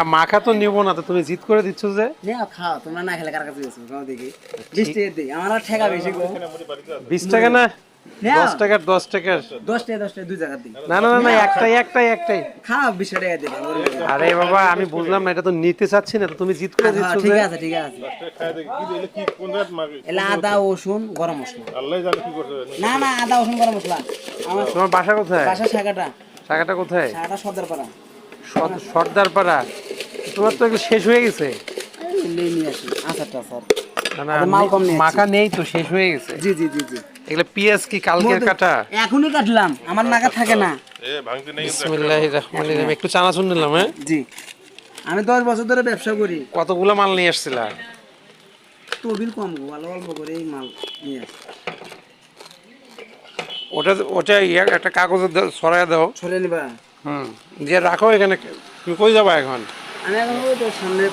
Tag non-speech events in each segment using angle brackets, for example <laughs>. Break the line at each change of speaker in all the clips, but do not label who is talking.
মাখা তো নিব না তো তুমি জিত করে দিচ্ছ যে?
খাও তোমরা না খেলে কার কাছে গেছো? দেখি। বিশ টাকা দিই আমার আর ঠেকা বেশি গো।
বিশ টাকা না?
নেও
দশ টাকার দশ টাকার।
দশ টাকা দশ টাকা দুই জায়গা দিই
না না না না একটাই একটাই একটাই।
খাও বিশ টাকা দিই।
আরে বাবা আমি বুঝলাম না এটা তো নিতে চাচ্ছি না তো তুমি জিত করে দিচ্ছ
ঠিক আছে ঠিক আছে।
কি দিলে কি কোন রাত মাগে
এলা আদা রসুন গরম মশলা।
আল্লাহ জানে কি করতে
না না আদা রসুন গরম মশলা। আমার
তোমার বাসা কোথায়?
বাসার শাখাটা।
কোথায়?
শাখাটা সর্দার পাড়া
তোমার তো শেষ হয়ে গেছে।
মাল কম নিয়েছি।
মাখা নেই তো শেষ হয়ে গেছে।
জি জি জি জি।
এগুলো পিএস কি কালকের কাটা?
এখনই কাটলাম আমার নাগা থাকে না।
এ ভাঙতে নেই
বিসমিল্লাহির রহমানির রহিম। একটু চানাচুর নিলাম হ্যাঁ?
জি। আমি দশ বছর ধরে ব্যবসা করি।
কতগুলো মাল নিয়ে আসছিলা?
তবিল কম গো অল্প অল্প করে এই মাল নিয়ে আসি।
ওটা ওটা একটা কাগজে সরাই দাও।
ছড়ে নিবা।
হুম রাখো এখানে। তুমি কই যাবা এখন?
আমি এখন ওই তো সামনে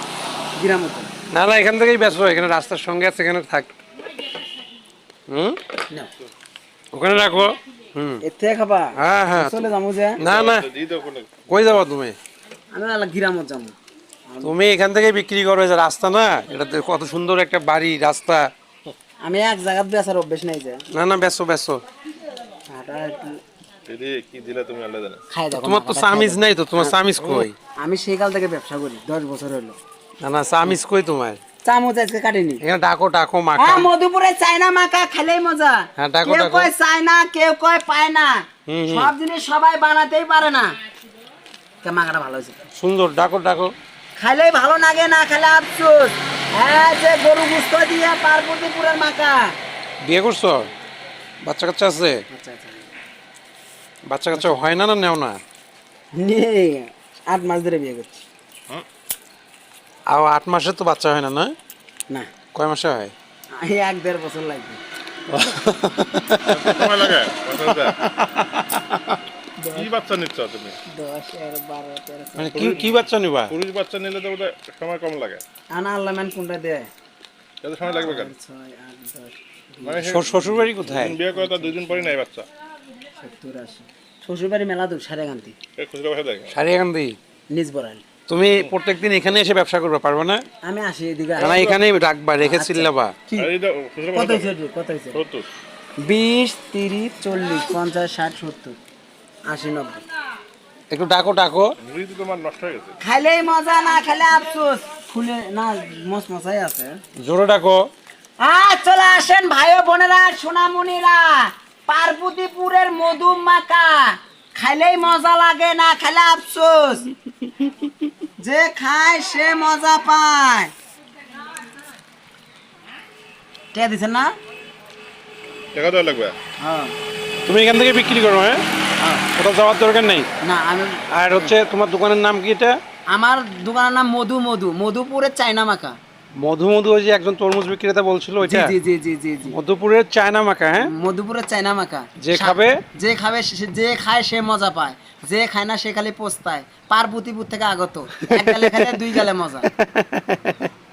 গ্রাম
না না এখান থেকেই ব্যস্ত এখানে রাস্তার সঙ্গে আছে এখানে থাক। হুম? ওখানে রাখো। হুম।
খাবা?
হ্যাঁ হ্যাঁ।
চলে যাব যে।
না না। কই যাবা তুমি?
আমি আলা গ্রামত যাব।
তুমি এখান থেকে বিক্রি করো যে রাস্তা না এটা কত সুন্দর একটা বাড়ি রাস্তা।
আমি এক জায়গাত বেচার অভ্যেস নাই যে।
না না ব্যস্ত ব্যস্ত
হাঁটা
কি দিলে তুমি আল্লাহ জানে?
খাই
তোমার তো সামিজ নাই তো তোমার সামিজ কই?
আমি সেই কাল থেকে ব্যবসা করি দশ বছর হলো।
না না সামিজ কই তোমার?
চামচ আজকে কাটিনি।
এখানে ডাকো ডাকো মাখা।
হ্যাঁ মধুপুরে চায়না মাকা খেলেই মজা।
হ্যাঁ, ডাকো,
কেউ কয় কেউ কয় পায় না। সব জিনিস সবাই বানাতেই পারে না। কে মাকাটা ভালো হয়েছে?
সুন্দর ডাকো ডাকো।
খাইলেই ভালো লাগে না খেলে আফসোস। হ্যাঁ যে গরু গুস্ত দিয়ে পার্বতীপুরের মাকা
বিয়ে করছ? বাচ্চা কাচ্চা আছে?
আচ্ছা আচ্ছা।
বাচ্চা কাচ্চা হয় না না নেও না?
আট মাস ধরে বিয়ে করছি।
আর আট মাসে তো বাচ্চা হয় না না?
না।
কয় মাসে হয়?
এই এক দেড় বছর লাগবে।
সময় লাগে? বাচ্চাটা। কি বাচ্চা নিচ্ছ তুমি?
মানে কি কি বাচ্চা নিবা?
পুরুষ বাচ্চা নিলে তো বোধহয় সময় কম লাগে।
আনা আল্লাহ ম্যান কোনটা দেয়?
এত সময় লাগবে কেন? মানে
শ্বশুর বাড়ি কোথায়?
বিয়ে করে তার দুই দিন পরে নাই বাচ্চা।
সত্তর আশি শ্বশুরবাড়ি মেলা দূর নিজ
তুমি প্রত্যেকদিন এখানে এসে ব্যবসা করবে পারবে না?
আমি আসি এদিকে।
না এখানেই রাখবা রেখে চিল্লাবা?
কি?
আর এইটা খুচরা
কত হয়েছে কত হয়েছে? বিশ তিরিশ চল্লিশ পঞ্চাশ ষাট সত্তর আশি নব্বই।
একটু ডাকো ডাকো।
মুড়ি তোমার নষ্ট হয়ে গেছে।
খাইলেই মজা না খেলে আফসোস। ফুলে না মস মশাই আছে।
জোরে ডাকো।
আর চলে আসেন ভাই ও বোনেরা সোনামণিরা। পার্বতীপুরের মধু মাকা খাইলেই মজা লাগে না খেলে আফসোস। যে খায় সে মজা পায়। কে দিছেন না?
টাকা দেওয়া লাগবে।
হ্যাঁ।
তুমি এখান থেকে বিক্রি করো হ্যাঁ? কোথাও যাওয়ার দরকার নেই?
না আমি
আর হচ্ছে তোমার দোকানের নাম কি এটা?
আমার দোকানের নাম মধু মধু মধুপুরের চাইনা মাকা
মধু মধু ওই যে একজন তরমুজ বিক্রেতা বলছিল ওইটা?
জি জি জি জি জি।
মধুপুরের চায়না মাখা হ্যাঁ?
মধুপুরের চায়না মাকা
যে খাবে?
যে খাবে যে খায় সে মজা পায়। যে খায় না সে খালি পোস্তায়। পার্বতীপুর থেকে আগত। এক গালে খেলে দুই গালে মজা। <laughs>